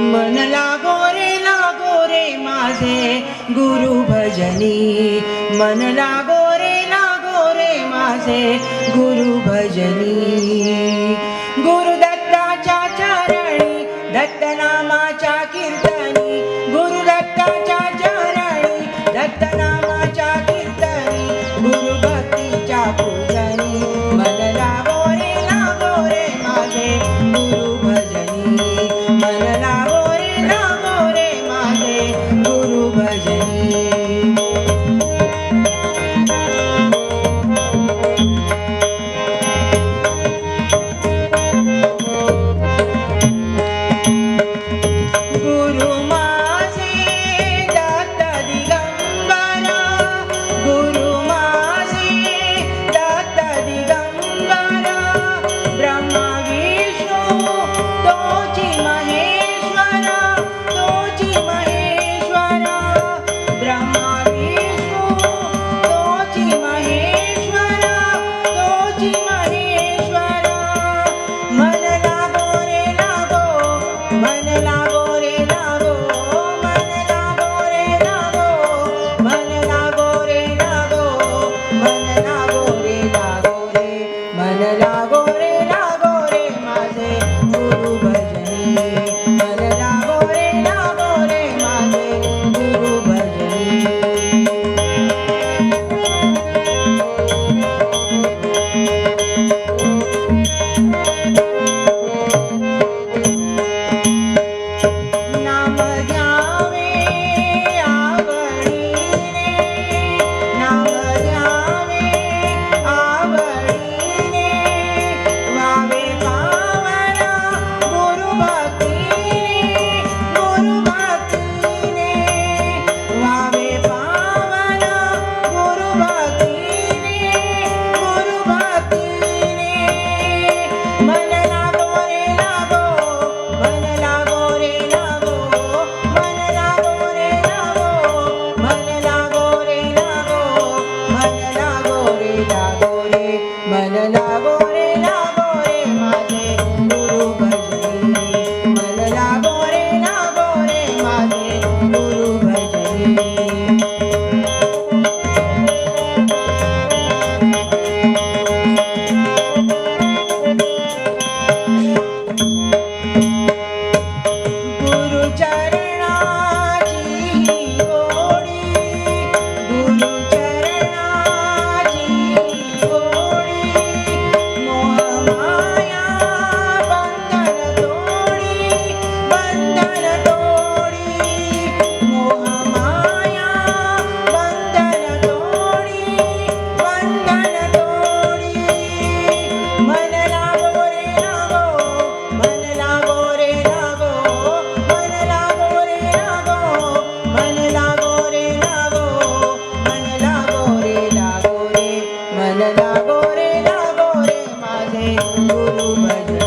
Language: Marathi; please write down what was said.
मन लागो रे लागो रे माझे गुरु भजनी. मन लागो रे लागो रे माझे गुरु भजनी. गुरु दत्ताच्या चरणी दत्त नामाच्या por el লাগরে লাগরে गुरु भज